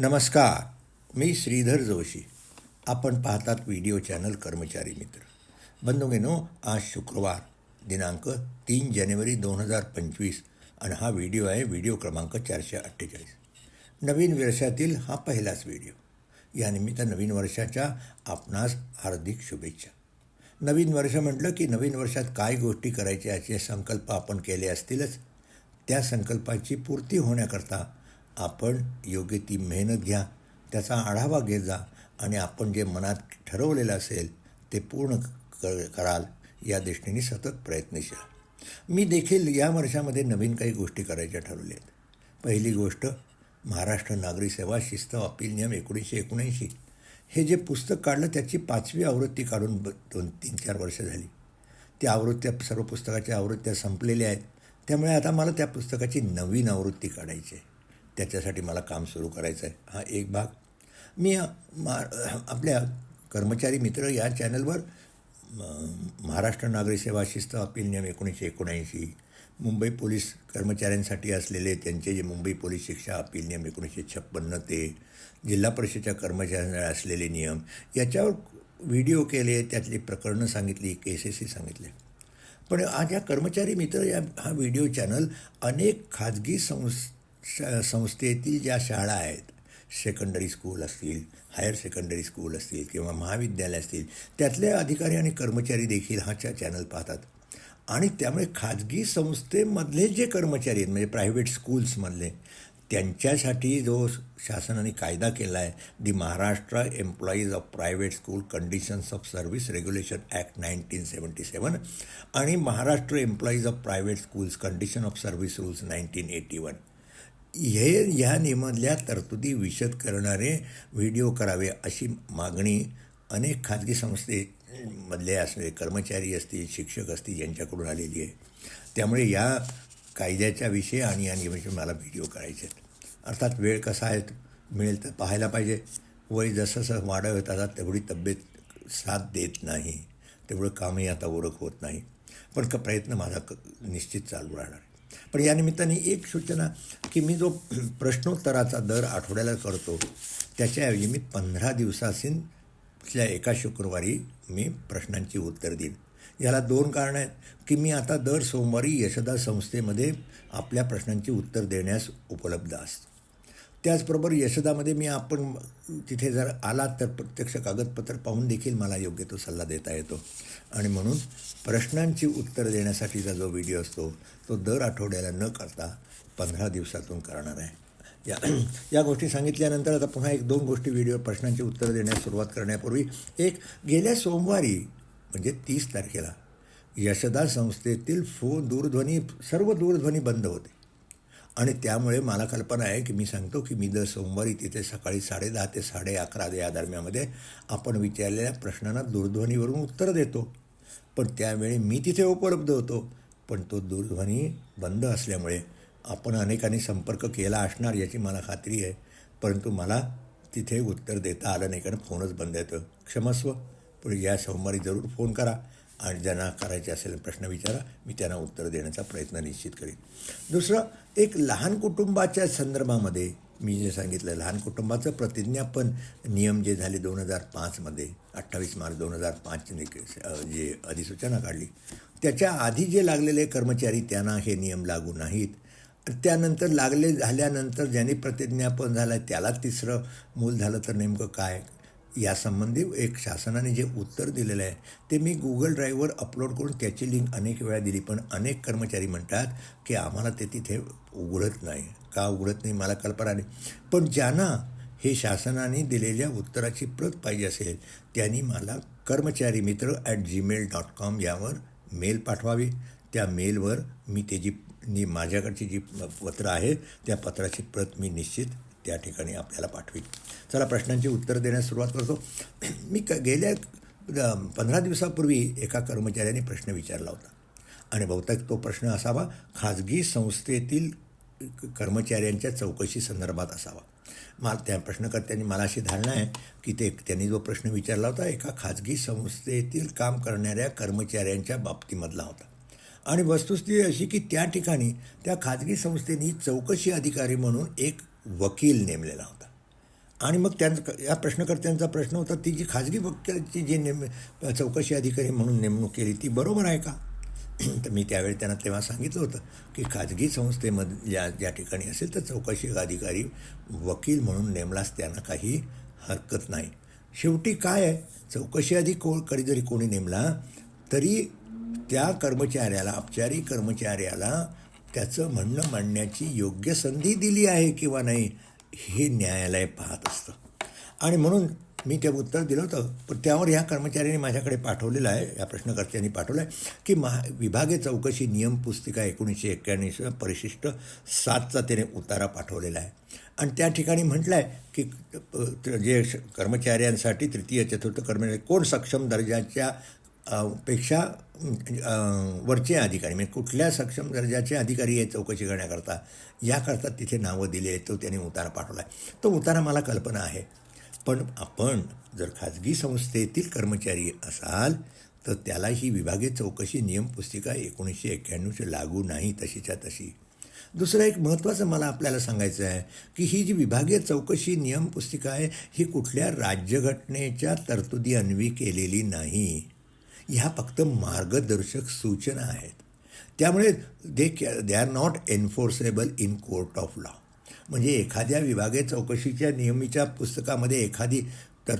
नमस्कार मी श्रीधर जोशी. आपण पाहतात व्हिडिओ चॅनल कर्मचारी मित्र. बंधुगेनो आज शुक्रवार दिनांक तीन जानेवारी दोन हजार पंचवीस आणि हा व्हिडिओ आहे व्हिडिओ क्रमांक चारशे अठ्ठेचाळीस. नवीन वर्षातील हा पहिलाच व्हिडिओ. यानिमित्त नवीन वर्षाच्या आपणास हार्दिक शुभेच्छा. नवीन वर्ष म्हटलं की नवीन वर्षात काय गोष्टी करायच्या याचे संकल्प आपण केले असतीलच. त्या संकल्पाची पूर्ती होण्याकरता आपण योग्य ती मेहनत घ्या त्याचा आढावा घेत जा आणि आपण जे मनात ठरवलेलं असेल ते पूर्ण क कराल या दृष्टीने सतत प्रयत्नशील. मी देखील या वर्षामध्ये नवीन काही गोष्टी करायच्या ठरवल्या आहेत पहिली गोष्ट महाराष्ट्र नागरी सेवा शिस्त अपील नियम एकोणीसशे एकोणऐंशी. हे जे पुस्तक काढलं त्याची पाचवी आवृत्ती काढून ब दोन तीन चार वर्ष झाली. त्या आवृत्त्या सर्व पुस्तकाच्या आवृत्त्या संपलेल्या आहेत. त्यामुळे आता मला त्या पुस्तकाची नवीन आवृत्ती काढायची आहे. त्याच्यासाठी मला काम सुरू करायचं आहे. हा एक भाग. मी मा आपल्या कर्मचारी मित्र या चॅनलवर म, महाराष्ट्र नागरी सेवा शिस्त अपील नियम एकोणीसशे एकोणऐंशी मुंबई पोलीस कर्मचाऱ्यांसाठी असलेले त्यांचे जे मुंबई पोलीस शिक्षा अपील नियम एकोणीसशे छप्पन्न ते जिल्हा परिषदेच्या कर्मचाऱ्यांना असलेले नियम याच्यावर व्हिडिओ केले त्यातली प्रकरणं सांगितली केसेसही सांगितले. पण आज या कर्मचारी मित्र या हा व्हिडिओ चॅनल अनेक खाजगी श संस्थेतील ज्या शाळा आहेत सेकंडरी स्कूल असतील हायर सेकंडरी स्कूल असतील किंवा महाविद्यालय असतील त्यातले अधिकारी आणि कर्मचारी देखील हा चा चॅनल पाहतात. आणि त्यामुळे खाजगी संस्थेमधले जे कर्मचारी आहेत म्हणजे प्रायव्हेट स्कूल्समधले त्यांच्यासाठी जो शासनाने कायदा केला आहे the Maharashtra employees of private school conditions of service regulation act nineteen seventy seven आणि Maharashtra employees of private schools condition of service rules nineteen eighty one हे ह्या नियमातल्या तरतुदी विशद करणारे व्हिडिओ करावे अशी मागणी अनेक खाजगी संस्थेमधले असणारे कर्मचारी असतील शिक्षक असतील यांच्याकडून आलेली आहे. त्यामुळे या कायद्याच्या विषयी आणि या नियमाविषयी मला व्हिडिओ करायचे आहेत. अर्थात वेळ कसा आहे मिळेल तर पाहायला पाहिजे. वय जसं जसं वाढत आता तेवढी तब्येत साथ देत नाही. तेवढं कामही आता ओळख होत नाही. पण का प्रयत्न माझा क निश्चित चालू राहणार पण या निमित्ताने एक सूचना की मी जो प्रश्नोत्तराचा दर आठवड्याला करतो त्याच्याऐवजी मी पंधरा दिवसासीनच्या एका शुक्रवारी मी प्रश्नांची उत्तर देईन. याला दोन कारणं आहेत की मी आता दर सोमवारी यशदा संस्थेमध्ये आपल्या प्रश्नांची उत्तर देण्यास उपलब्ध असतो. त्याचबरोबर यशदामध्ये मी आपण तिथे जर आलात तर प्रत्यक्ष कागदपत्र पाहून देखील मला योग्य तो सल्ला देता येतो. आणि म्हणून प्रश्नांची उत्तर देण्यासाठीचा जो व्हिडिओ असतो तो दर आठवड्याला न करता पंधरा दिवसातून करणार आहे. या या गोष्टी सांगितल्यानंतर आता पुन्हा एक दोन गोष्टी व्हिडिओ प्रश्नांची उत्तरं देण्यास सुरुवात करण्यापूर्वी एक गेल्या सोमवारी म्हणजे तीस तारखेला यशदा संस्थेतील फोन दूरध्वनी सर्व दूरध्वनी बंद होते. आणि त्यामुळे मला कल्पना आहे की मी सांगतो की मी दर सोमवारी तिथे सकाळी साडेदहा ते साडे अकरा या दरम्यामध्ये आपण विचारलेल्या प्रश्नांना दूरध्वनीवरून उत्तर देतो. पण त्यावेळी मी तिथे उपलब्ध होतो. पण तो दूरध्वनी बंद असल्यामुळे आपण अनेकांनी संपर्क केला असणार याची मला खात्री आहे. परंतु मला तिथे उत्तर देता आलं नाही कारण फोनच बंद येतं क्षमस्व. पण या सोमवारी जरूर फोन करा. आणि ज्यांना करायचे असेल प्रश्न विचारा मी त्यांना उत्तर देण्याचा प्रयत्न निश्चित करेन. दुसरं एक लहान कुटुंबाच्या संदर्भामध्ये मी जे सांगितलं लहान कुटुंबाचं प्रतिज्ञापन नियम जे झाले दोन हजार पाचमध्ये अठ्ठावीस मार्च दोन हजार पाचने जे अधिसूचना काढली त्याच्या आधी जे लागलेले कर्मचारी त्यांना हे नियम लागू नाहीत. त्यानंतर लागले झाल्यानंतर ज्यांनी प्रतिज्ञापन झालं आहे त्याला तिसरं मूल झालं तर नेमकं काय? यासंबंधी एक शासनाने जे उत्तर दिलेलं आहे ते मी गुगल ड्राईव्हवर अपलोड करून त्याची लिंक अनेक वेळा दिली. पण अनेक कर्मचारी म्हणतात की आम्हाला ते तिथे उघडत नाही. का उघडत नाही? मला कल्पना नाही. पण ज्यांना हे शासनाने दिलेल्या उत्तराची प्रत पाहिजे असेल त्यांनी मला कर्मचारी मित्र ॲट जीमेल डॉट कॉम यावर मेल पाठवावी. त्या मेलवर मी त्याची नि माझ्याकडची जी पत्र आहे त्या पत्राची प्रत मी निश्चित त्या ठिकाणी आपल्याला पाठवेल चला प्रश्नांची उत्तर देण्यास सुरुवात करतो. मी क गेल्या पंधरा दिवसापूर्वी एका कर्मचाऱ्याने प्रश्न विचारला होता. आणि बहुतेक तो प्रश्न असावा खाजगी संस्थेतील कर्मचाऱ्यांच्या चौकशी संदर्भात असावा. मला त्या प्रश्नकर्त्यांनी मला अशी धारणा आहे की ते त्यांनी जो प्रश्न विचारला होता एका खाजगी संस्थेतील काम करणाऱ्या कर्मचाऱ्यांच्या बाबतीमधला होता. आणि वस्तुस्थिती अशी की त्या ठिकाणी त्या खाजगी संस्थेनी चौकशी अधिकारी म्हणून एक वकील नेमलेला होता. आणि मग त्यांचं या प्रश्नकर्त्यांचा प्रश्न होता ती जी खाजगी वकिलाची जी नेम चौकशी अधिकारी म्हणून नेमणूक केली ती बरोबर आहे का? तर मी त्यावेळी त्यांना तेव्हा सांगितलं होतं की खाजगी संस्थेमधल्या ज्या ज्या ठिकाणी असेल तर चौकशी अधिकारी वकील म्हणून नेमलास त्यांना काही हरकत नाही. शेवटी काय आहे? चौकशी अधिक को कधी जरी कोणी नेमला तरी त्या कर्मचाऱ्याला औपचारिक कर्मचाऱ्याला त्याचं म्हणणं मांडण्याची योग्य संधी दिली आहे किंवा नाही हे न्यायालय पाहत असतं. आणि म्हणून मी ते उत्तर दिलं होतं. पण त्यावर ह्या कर्मचाऱ्यांनी माझ्याकडे पाठवलेलं आहे या प्रश्नकर्त्यांनी पाठवलं आहे की महा विभागीय चौकशी नियम पुस्तिका एकोणीसशे एक्क्याण्णव परिशिष्ट सातचा त्याने उतारा पाठवलेला आहे. आणि त्या ठिकाणी म्हटलं आहे की जे श- कर्मचाऱ्यांसाठी तृतीय चतुर्थ कर्मचारी कोण सक्षम दर्जाच्या पेक्षा वरचे अधिकारी म्हणजे कुठल्या सक्षम दर्जाचे अधिकारी आहे चौकशी करण्याकरता याकरता तिथे नावं दिली आहेत तो त्याने उतारा पाठवला आहे तो उतारा मला कल्पना आहे. पण आपण जर खाजगी संस्थेतील कर्मचारी असाल तर त्याला ही विभागीय चौकशी नियम पुस्तिका एकोणीसशे एक्क्याण्णवची लागू नाही तशीच्या तशी. दुसरं एक महत्त्वाचं मला आपल्याला सांगायचं आहे की ही जी विभागीय चौकशी नियम पुस्तिका आहे ही कुठल्या राज्यघटनेच्या तरतुदी अन्वी केलेली नाही. ह्या फक्त मार्गदर्शक सूचना आहेत. त्यामुळे they they are not enforceable in court of law म्हणजे एखाद्या विभागीय चौकशीच्या नियमीच्या पुस्तकामध्ये एखादी तर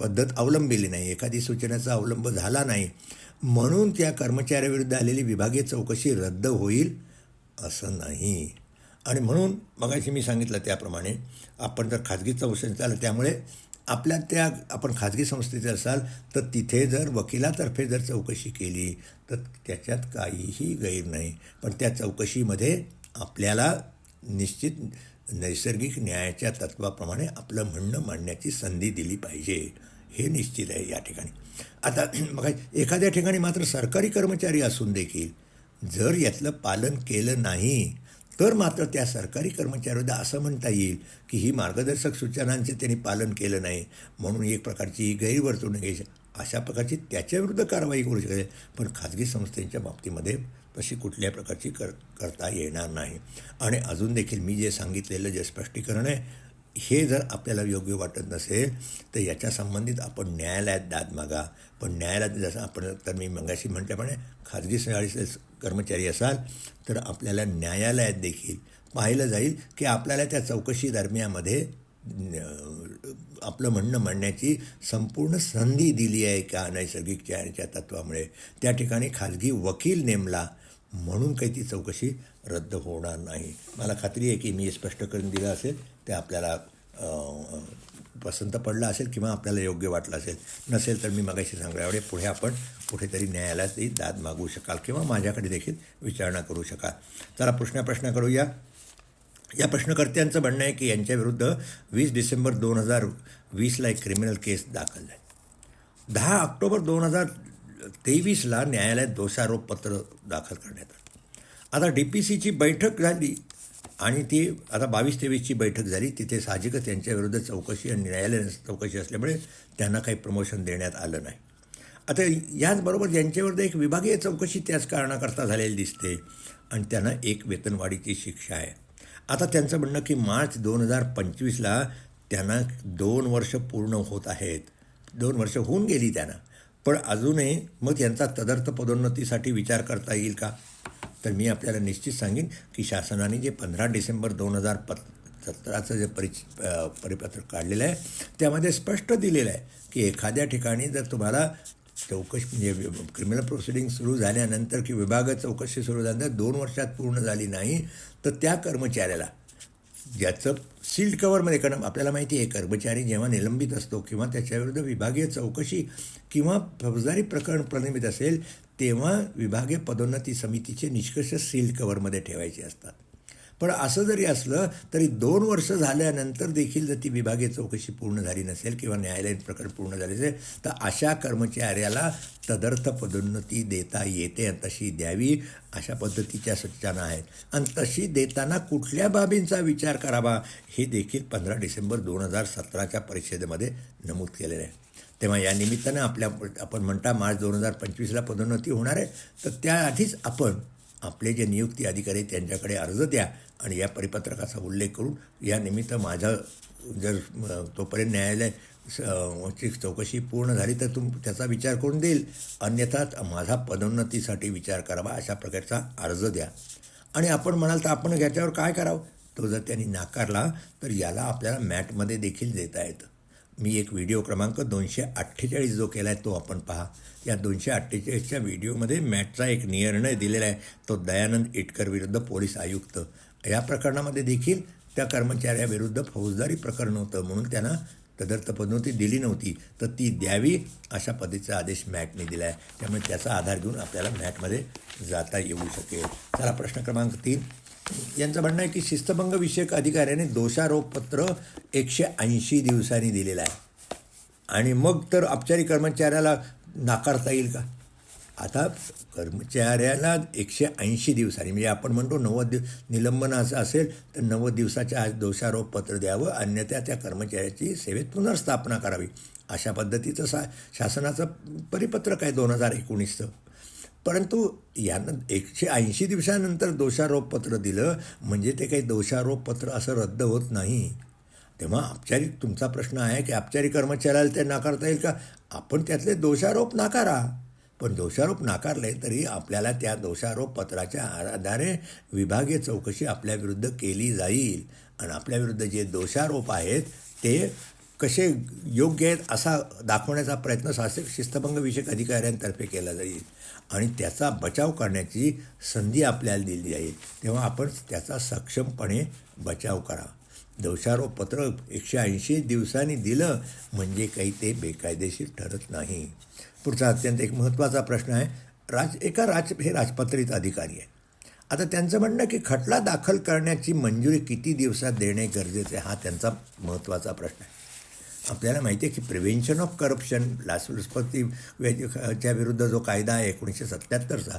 पद्धत अवलंबिली नाही एखादी सूचनेचा अवलंब झाला नाही म्हणून त्या कर्मचाऱ्याविरुद्ध आलेली विभागीय चौकशी रद्द होईल असं नाही. आणि म्हणून मगाशी मी सांगितलं त्याप्रमाणे आपण जर खाजगी चौकशी झालं त्यामुळे आपल्या त्या आपण खाजगी संस्थेचे असाल तर तिथे जर वकिलातर्फे जर चौकशी केली तर त्याच्यात काहीही गैर नाही. पण त्या चौकशीमध्ये आपल्याला निश्चित नैसर्गिक न्यायाच्या तत्वाप्रमाणे आपलं म्हणणं मांडण्याची संधी दिली पाहिजे. हे निश्चित आहे या ठिकाणी. आता मग एखाद्या ठिकाणी मात्र सरकारी कर्मचारी असून देखील जर यातलं पालन केलं नाही तर मात्र त्या सरकारी कर्मचाऱ्यांना असं म्हणता येईल की ही मार्गदर्शक सूचनांचे त्यांनी पालन केलं नाही. म्हणून एक प्रकारची गैरवर्तणूक घ्यायची अशा प्रकारची त्याच्याविरुद्ध कारवाई करू शकेल पण खाजगी संस्थेच्या बाबतीमध्ये तशी कुठल्या प्रकारची कर करता येणार नाही. आणि अजून देखील मी जे सांगितलेलं जे स्पष्टीकरण आहे हे जर आपल्याला योग्य वाटत नसेल तर याच्या संबंधित आपण न्यायालयात दाद मागा. पण न्यायालयात जसं आपण तर मी मंगाशी म्हटल्याप्रमाणे खाजगी शाळेचे कर्मचारी असाल तर आपल्याला न्यायालयात देखील पाहिलं जाईल की आपल्याला त्या चौकशी दरम्यामध्ये न- आपलं म्हणणं मांडण्याची संपूर्ण संधी दिली आहे का नैसर्गिक न्यायाच्या तत्वामुळे? त्या ठिकाणी खाजगी वकील नेमला म्हणून काही ती चौकशी रद्द होणार नाही. मला खात्री आहे की मी हे स्पष्ट करून दिलं असेल ते आपल्याला पसंत पडला असेल किंवा आपल्याला योग्य वाटलं असेल नसेल तर मी मगाशी सांगल्यावेळे पुढे आपण कुठेतरी न्यायालयातही दाद मागू शकाल किंवा माझ्याकडे देखील विचारणा करू शकाल. चला प्रश्न प्रश्न करूया. या प्रश्नकर्त्यांचं म्हणणं आहे की यांच्याविरुद्ध वीस डिसेंबर दोन हजार वीसला एक क्रिमिनल केस दाखल आहे दहा ऑक्टोबर दोन हजार तेवीसला न्यायालयात दोषारोपपत्र दाखल करण्यात आलं. आता डी पी सीची बैठक झाली. आणि ती आता बावीस तेवीसची बैठक झाली. तिथे साहजिकच त्यांच्याविरुद्ध चौकशी आणि न्यायालय चौकशी असल्यामुळे त्यांना काही प्रमोशन देण्यात आलं नाही. आता याचबरोबर ज्यांच्याविरुद्ध एक विभागीय चौकशी त्याच कारणाकरता झालेली दिसते आणि त्यांना एक वेतनवाढीची शिक्षा आहे. आता त्यांचं म्हणणं की मार्च दोन हजार पंचवीसला त्यांना दोन वर्ष पूर्ण होत आहेत. दोन वर्ष होऊन गेली त्यांना. पण अजूनही मग त्यांचा तदर्थ पदोन्नतीसाठी विचार करता येईल का? तर मी आपल्याला निश्चित सांगेन की शासनाने जे पंधरा डिसेंबर दोन हजार पत सतराचं जे परिच अ, परिपत्रक काढलेलं आहे त्यामध्ये स्पष्ट दिलेलं आहे की एखाद्या ठिकाणी जर तुम्हाला चौकशी म्हणजे क्रिमिनल प्रोसिडिंग सुरू झाल्यानंतर की विभाग चौकशी सुरू झाल्यानंतर दोन वर्षात पूर्ण झाली नाही तर त्या कर्मचाऱ्याला ज्याचं सील्ड कवरमध्ये कारण आपल्याला माहिती आहे कर्मचारी जेव्हा निलंबित असतो किंवा त्याच्याविरुद्ध विभागीय चौकशी किंवा फौजदारी प्रकरण प्रलंबित असेल तेव्हा विभागीय पदोन्नती समितीचे निष्कर्ष सील कवरमध्ये ठेवायचे असतात. पण असं जरी असलं तरी दोन वर्ष झाल्यानंतर देखील जर ती विभागीय चौकशी पूर्ण झाली नसेल किंवा न्यायालयीन प्रकरण पूर्ण झाले असेल तर अशा कर्मचाऱ्याला तदर्थ पदोन्नती देता येते तशी द्यावी अशा पद्धतीच्या सूचना आहेत. आणि तशी देताना कुठल्या बाबींचा विचार करावा हे देखील पंधरा डिसेंबर दोन हजार सतराच्या परिषदेमध्ये नमूद केलेलं आहे. तेव्हा या निमित्तानं आपल्या आपण म्हणता मार्च दोन हजार पंचवीसला पदोन्नती होणार आहे. तर त्याआधीच आपण आपले जे नियुक्ती अधिकारी त्यांच्याकडे अर्ज द्या आणि या परिपत्रकाचा उल्लेख करून या निमित्त माझं जर तोपर्यंत न्यायालय स- ची चौकशी पूर्ण झाली तर तुम त्याचा विचार करून देईल. अन्यथा माझा पदोन्नतीसाठी विचार करावा अशा प्रकारचा अर्ज द्या. आणि आपण म्हणाल तर आपण याच्यावर काय करावं? तो जर त्यांनी नाकारला तर याला आपल्याला मॅटमध्ये देखील देता येतं. मी एक व्हिडिओ क्रमांक दोनशे अठ्ठेचाळीस जो केला आहे तो आपण पहा. या दोनशे अठ्ठेचाळीसच्या व्हिडिओमध्ये मॅटचा एक निर्णय दिलेला आहे. तो दयानंद इटकर विरुद्ध पोलीस आयुक्त. या प्रकरणामध्ये देखील त्या कर्मचाऱ्याविरुद्ध फौजदारी प्रकरण होतं म्हणून त्यांना तदर्थ पदोन्नती दिली नव्हती. तर ती द्यावी अशा पद्धतीचा आदेश मॅटने दिला आहे त्यामुळे त्याचा आधार घेऊन आपल्याला मॅटमध्ये जाता येऊ शकेल. चला प्रश्न क्रमांक तीन. यांचं म्हणणं आहे की शिस्तभंग विषयक अधिकाऱ्याने दोषारोपपत्र एकशे ऐंशी दिवसांनी दिलेलं आहे. आणि मग तर औपचारिक कर्मचाऱ्याला नाकारता येईल का? आता कर्मचाऱ्याला एकशे ऐंशी दिवसांनी म्हणजे आपण म्हणतो नव्वद दिव निलंबन असं असेल तर नव्वद दिवसाच्या आज दोषारोपपत्र द्यावं अन्यथा त्या कर्मचाऱ्याची सेवेत पुनर्स्थापना करावी. अशा पद्धतीचं सा शासनाचं परिपत्रक आहे दोन हजार एकोणीसचं. परंतु यानं एकशे ऐंशी दिवसानंतर दोषारोपपत्र दिलं म्हणजे ते काही दोषारोपपत्र असं रद्द होत नाही. तेव्हा औपचारिक तुमचा प्रश्न आहे की औपचारिक कर्मचाऱ्याला ते नाकारता येईल का? आपण त्यातले दोषारोप नाकारा. पण दोषारोप नाकारले तरी आपल्याला त्या दोषारोप पत्राच्या आधारे विभागीय चौकशी आपल्याविरुद्ध केली जाईल. आणि आपल्याविरुद्ध जे दोषारोप आहेत ते कसे योग्य आहेत असा दाखवण्याचा प्रयत्न शासक शिस्तभंग विषयक अधिकाऱ्यांतर्फे केला जाईल. आणि त्याचा बचाव करण्याची संधी आपल्याला दिली आहे. तेव्हा आपण त्याचा सक्षमपणे बचाव करा. दोषारोप एकशे ऐंशी दिवसांनी दिलं म्हणजे काही ते बेकायदेशीर ठरत नाही. पुढचा अत्यंत एक महत्त्वाचा प्रश्न आहे. राज एका राज हे राजपत्रित अधिकारी आहे. आता त्यांचं म्हणणं की खटला दाखल करण्याची मंजुरी किती दिवसात देणे गरजेचे हा त्यांचा महत्त्वाचा प्रश्न आहे. आपल्याला माहिती आहे की प्रिव्हेन्शन ऑफ करप्शन लाचलुचपती च्या विरुद्ध जो कायदा आहे एकोणीसशे सत्त्याहत्तरचा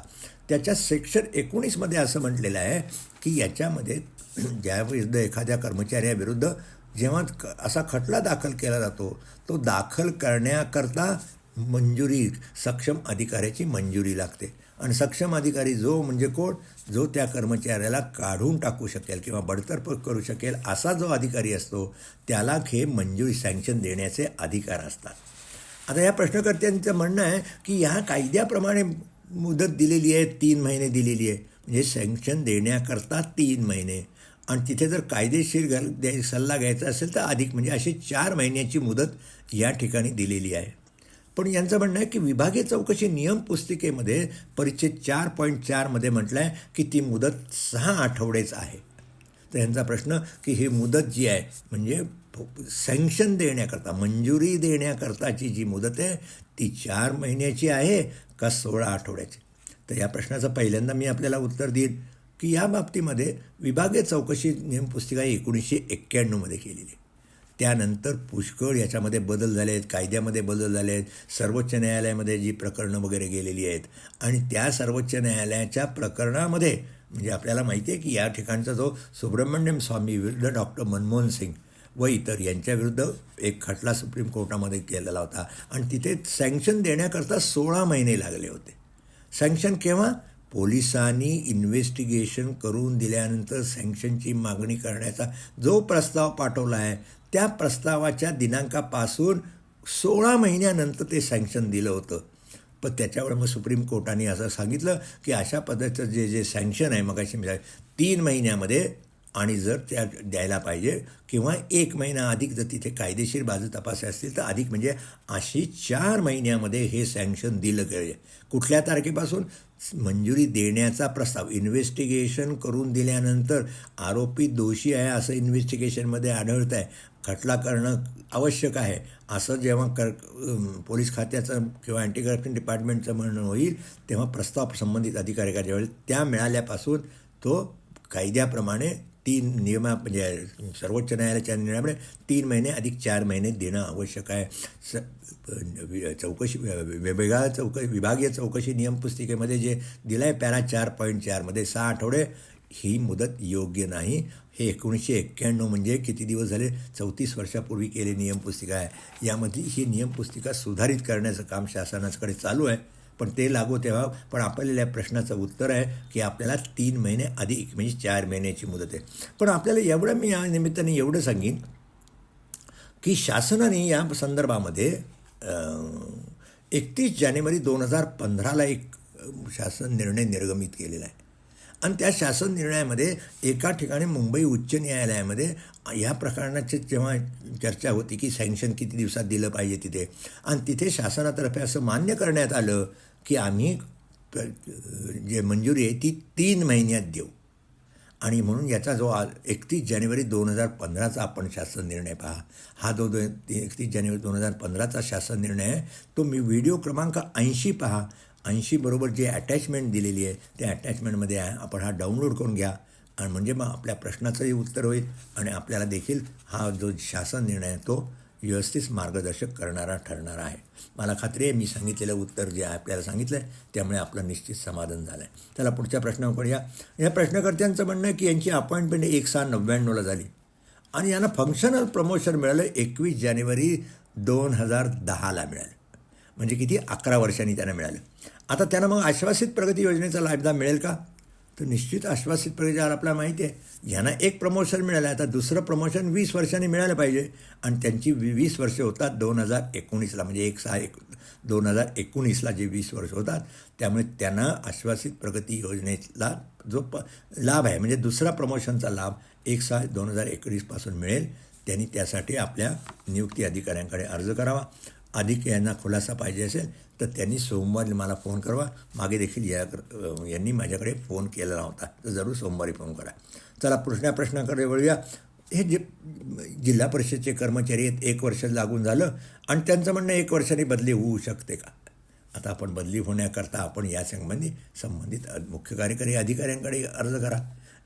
त्याच्या सेक्शन एकोणीसमध्ये असं म्हटलेलं आहे की याच्यामध्ये ज्या विरुद्ध एखाद्या कर्मचाऱ्याविरुद्ध जेव्हा क- असा खटला दाखल केला जातो तो दाखल करण्याकरता मंजुरी सक्षम अधिकाऱ्याची मंजुरी लागते. आणि सक्षम अधिकारी जो म्हणजे कोण? जो त्या कर्मचाऱ्याला काढून टाकू शकेल किंवा बडतर्फ करू शकेल असा जो अधिकारी असतो त्याला हे मंजुरी सँक्शन देण्याचे अधिकार असतात. आता या प्रश्नकर्त्यांचं म्हणणं आहे की ह्या कायद्याप्रमाणे मुदत दिलेली आहे तीन महिने दिलेली आहे. म्हणजे सँक्शन देण्याकरता तीन महिने. आणि तिथे जर कायदेशीर घाल द्याय सल्ला घ्यायचा असेल तर अधिक म्हणजे अशी चार महिन्याची मुदत या ठिकाणी दिलेली आहे. पण यांचं म्हणणं आहे की विभागीय चौकशी नियम पुस्तिकेमध्ये परिच्छेद चार पॉईंट चारमध्ये म्हटलं आहे की ती मुदत सहा आठवडेच आहे. तर यांचा प्रश्न की ही मुदत जी आहे म्हणजे सँक्शन देण्याकरता मंजुरी देण्याकरताची जी मुदत आहे ती चार महिन्याची आहे का सोळा आठवड्याची? तर या प्रश्नाचं पहिल्यांदा मी आपल्याला उत्तर देईन की या बाबतीमध्ये विभागीय चौकशी नियमपुस्तिका एकोणीसशे एक्क्याण्णवमध्ये केलेली आहे. त्यानंतर पुष्कळ याच्यामध्ये बदल झाले आहेत कायद्यामध्ये बदल झाले आहेत सर्वोच्च न्यायालयामध्ये जी प्रकरणं वगैरे गेलेली आहेत. आणि त्या सर्वोच्च न्यायालयाच्या प्रकरणामध्ये म्हणजे आपल्याला माहिती आहे की या ठिकाणचा जो सुब्रमण्यम स्वामी विरुद्ध डॉक्टर मनमोहन सिंग व इतर यांच्याविरुद्ध एक खटला सुप्रीम कोर्टामध्ये केलेला होता. आणि तिथे सँक्शन देण्याकरता सोळा महिने लागले होते. सँक्शन केव्हा? पोलिसांनी इन्व्हेस्टिगेशन करून दिल्यानंतर सँक्शनची मागणी करण्याचा जो प्रस्ताव पाठवला आहे त्या प्रस्तावाच्या दिनांकापासून सोळा महिन्यानंतर ते सँक्शन दिलं होतं. पण त्याच्यावर मग सुप्रीम कोर्टाने असं सांगितलं की अशा पद्धतीचं जे जे सँक्शन आहे मग अशी तीन महिन्यामध्ये आणि जर त्या द्यायला पाहिजे किंवा एक महिना अधिक जर तिथे कायदेशीर बाजू तपासाय असतील तर अधिक म्हणजे अशी चार महिन्यामध्ये हे सँक्शन दिलं पाहिजे कुठल्या तारखेपासून? मंजुरी देण्याचा प्रस्ताव इन्व्हेस्टिगेशन करून दिल्यानंतर आरोपी दोषी आहे असं इन्व्हेस्टिगेशनमध्ये आढळतं आहे खटला करणं आवश्यक आहे. असं जेव्हा कर पोलीस खात्याचं किंवा अँटी करप्शन डिपार्टमेंटचं म्हणणं होईल तेव्हा प्रस्ताव संबंधित अधिकारी ज्यावेळेस त्या मिळाल्यापासून तो कायद्याप्रमाणे तीन नियमा म्हणजे सर्वोच्च न्यायालयाच्या निर्णयामुळे तीन महिने अधिक चार महिने देणं आवश्यक आहे. स चौकशी वेगवेगळ्या चौकशी विभागीय चौकशी नियम पुस्तिकेमध्ये जे दिलं आहे पॅरा चार पॉईंट चारमध्ये सहा आठवडे ही मुदत योग्य नाही. हे एकोणीसशे एक्क्याण्णव म्हणजे किती दिवस झाले? चौतीस वर्षापूर्वी केले नियमपुस्तिका आहे. यामध्ये ही नियमपुस्तिका सुधारित करण्याचं काम शासनाकडे चालू आहे. पण ते लागू तेव्हा पण आपल्याला या प्रश्नाचं उत्तर आहे की आपल्याला तीन महिने अधिक म्हणजे चार महिन्याची मुदत आहे. पण आपल्याला एवढं मी या निमित्ताने एवढं सांगेन की शासनाने या संदर्भामध्ये एकतीस जानेवारी दोन हजार पंधराला एक शासन निर्णय निर्गमित केलेला आहे. आणि त्या शासन निर्णयामध्ये एका ठिकाणी मुंबई उच्च न्यायालयामध्ये ह्या प्रकरणाची जेव्हा चर्चा होती की सँक्शन किती दिवसात दिलं पाहिजे तिथे आणि तिथे शासनातर्फे असं मान्य करण्यात आलं की आम्ही जे मंजुरी आहे ती तीन महिन्यात देऊ. आणि म्हणून याचा जो आज एकतीस जानेवारी दोन हजार पंधराचा आपण शासन निर्णय पहा. हा जो दो एकतीस जानेवारी दोन हजार पंधराचा शासन निर्णय आहे तो मी व्हिडिओ क्रमांक ऐंशी पहा. ऐंशीबरोबर जे अटॅचमेंट दिलेली आहे त्या अटॅचमेंटमध्ये आहे आपण हा डाउनलोड करून घ्या. आणि म्हणजे मग आपल्या प्रश्नाचंही उत्तर होईल आणि आपल्याला देखील हा जो शासन निर्णय आहे तो व्यवस्थित मार्गदर्शक करणारा ठरणारा आहे. मला खात्री आहे मी सांगितलेलं उत्तर जे आहे आपल्याला सांगितलं आहे त्यामुळे आपलं निश्चित समाधान झालं आहे चला पुढच्या प्रश्नावर या या प्रश्नकर्त्यांचं म्हणणं आहे की यांची अपॉइंटमेंट एक सहा नव्याण्णवला झाली. आणि यांना फंक्शनल प्रमोशन मिळालं एकवीस जानेवारी दोन हजार दहाला मिळालं. म्हणजे किती? अकरा वर्षांनी त्यांना मिळालं. आता त्यांना मग आश्वासित प्रगती योजनेचा लाभदा मिळेल का? तर निश्चित आश्वासित प्रगती आपला आपल्याला माहिती आहे. यांना एक प्रमोशन मिळालं आता दुसरं प्रमोशन वीस वर्षांनी मिळालं पाहिजे. आणि त्यांची वी वीस वर्ष होतात दोन हजार एकोणीसला. म्हणजे एक सहा एक दोन हजार एकोणीसला जे वीस वर्ष होतात त्यामुळे त्यांना आश्वासित प्रगती योजनेला जो प लाभ आहे म्हणजे दुसरा प्रमोशनचा लाभ एक सहा दोन हजार एकोणीसपासून मिळेल. त्यांनी त्यासाठी आपल्या नियुक्ती अधिकाऱ्यांकडे अर्ज करावा. अधिक यांना खुलासा पाहिजे असेल तर त्यांनी सोमवारी मला फोन करावा मागे देखील या यांनी माझ्याकडे फोन केलेला होता. तर जरूर सोमवारी फोन करा. चला पुढच्या प्रश्नाकडे वळूया. हे जे जिल्हा परिषदचे कर्मचारी आहेत एक वर्ष लागून झालं. आणि त्यांचं म्हणणं एक वर्षाने बदली होऊ शकते का? आता आपण बदली होण्याकरता आपण या संबंधी संबंधित मुख्य कार्यकारी अधिकाऱ्यांकडे अर्ज करा.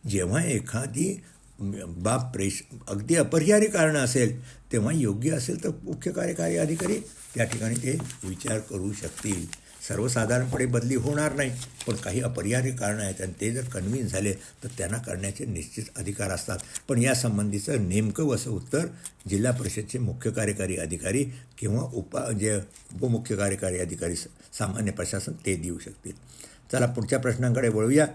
जेव्हा एखादी बाब प्रेश अगदी अपरिहार्य कारणं असेल तेव्हा योग्य असेल तर मुख्य कार्यकारी अधिकारी त्या ठिकाणी ते विचार करू शकतील. सर्वसाधारणपणे बदली होणार नाही पण काही अपरिहार्य कारणं आहेत आणि ते जर कन्व्हिन्स झाले तर त्यांना करण्याचे निश्चित अधिकार असतात. पण या संबंधीचं नेमकं असं उत्तर जिल्हा परिषदचे मुख्य कार्यकारी अधिकारी किंवा उपा जे उपमुख्य कार्यकारी अधिकारी सामान्य प्रशासन ते देऊ शकतील. चला पुढच्या प्रश्नांकडे वळूया.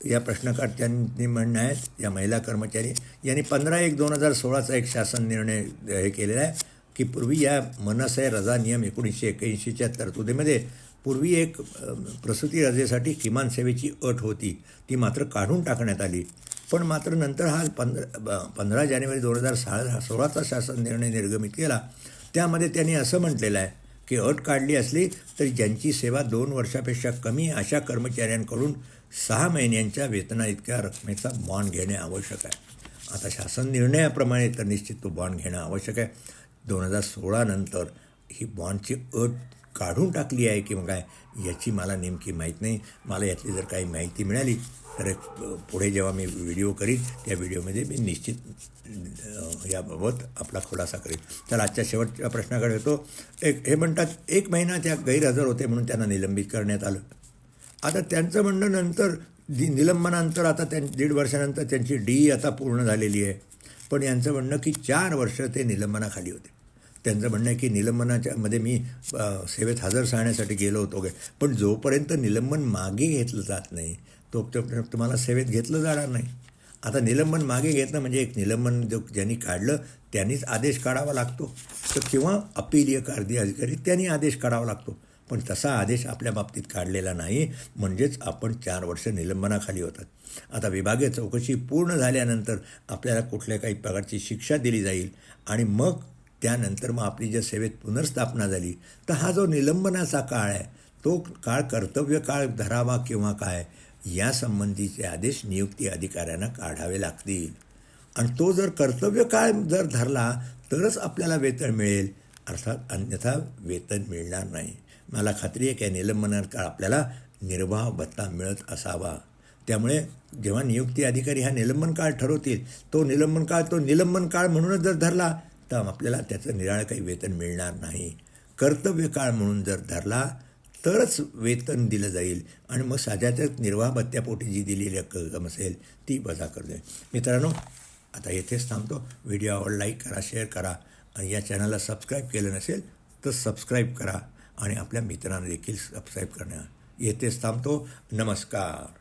या प्रश्नकर्त्यांनी म्हणणं आहे या महिला कर्मचारी यांनी पंधरा एक दोन हजार सोळाचा एक शासन निर्णय हे केलेला आहे की पूर्वी या मनसे रजा नियम एकोणीसशे एक्याऐंशीच्या तरतुदीमध्ये पूर्वी एक प्रसूती रजेसाठी किमान सेवेची अट होती ती मात्र काढून टाकण्यात आली. पण मात्र नंतर हा पंधरा पंधरा जानेवारी दोन हजार सहा सोळाचा शासन निर्णय निर्गमित केला. त्यामध्ये त्यांनी असं म्हटलेलं आहे की अट काढली असली तरी ज्यांची सेवा दोन वर्षापेक्षा कमी अशा कर्मचाऱ्यांकडून सहा महिन्यांच्या वेतना इतक्या रकमेचा बॉन्ड घेणे आवश्यक आहे. आता शासन निर्णयाप्रमाणे तर निश्चित तो बॉन्ड घेणं आवश्यक आहे. दोन हजार सोळानंतर ही बॉन्डची अट काढून टाकली आहे किंवा काय याची मला नेमकी माहीत नाही. मला यातली जर काही माहिती मिळाली तर पुढे जेव्हा मी व्हिडिओ करीन त्या व्हिडिओमध्ये मी निश्चित याबाबत आपला खुलासा करीन. तर आजच्या शेवटच्या प्रश्नाकडे येतो. एक हे म्हणतात एक महिना त्या गैरहजर होते म्हणून त्यांना निलंबित करण्यात आलं. आता त्यांचं म्हणणं नंतर दि निलंबनानंतर आता त्यां दीड वर्षानंतर त्यांची डी आता पूर्ण झालेली आहे. पण यांचं म्हणणं की चार वर्ष ते निलंबनाखाली होते. त्यांचं म्हणणं आहे की निलंबनाच्या मध्ये मी सेवेत हजर राहण्यासाठी गेलो होतो काय पण जोपर्यंत निलंबन मागे घेतलं जात नाही तो तुम्हाला सेवेत घेतलं जाणार नाही. आता निलंबन मागे घेतलं म्हणजे एक निलंबन जो ज्यांनी काढलं त्यांनीच आदेश काढावा लागतो. तर किंवा अपीलीय कारदी अधिकारी त्यांनी आदेश काढावा लागतो. पण तसा आदेश आपल्या बाबतीत काढलेला नाही. म्हणजेच आपण चार वर्ष निलंबनाखाली होतात. आता विभागीय चौकशी पूर्ण झाल्यानंतर आपल्याला कुठल्या काही प्रकारची शिक्षा दिली जाईल आणि मग त्यानंतर मग आपली ज्या सेवेत पुनर्स्थापना झाली तर हा जो निलंबनाचा काळ आहे तो काळ कर्तव्य काळ धरावा किंवा काय यासंबंधीचे आदेश नियुक्ती अधिकाऱ्यांना काढावे लागतील. आणि तो जर कर्तव्य काळ जर धरला तरच आपल्याला वेतन मिळेल. अर्थात अन्यथा वेतन मिळणार नाही. मला खात्री आहे की निलंबनात काळ आपल्याला निर्वाह भत्ता मिळत असावा. त्यामुळे जेव्हा नियुक्ती अधिकारी हा निलंबन काळ ठरवतील तो निलंबन काळ तो निलंबन काळ म्हणूनच जर धरला तर आपल्याला त्याचं निराळ काही वेतन मिळणार नाही. कर्तव्य काळ म्हणून जर धरला तरच वेतन दिलं जाईल. आणि मग साध्याच्या निर्वाह भत्त्यापोटी जी दिलेली रक्कम असेल ती वजा करते मित्रांनो आता येथेच थांबतो. व्हिडिओ आवड लाईक करा शेअर करा. आणि या चॅनलला सबस्क्राईब केलं नसेल तर सबस्क्राईब करा आणि आपल्या मित्रांना देखील सबस्क्राईब करण्या येथेच थांबतो. नमस्कार.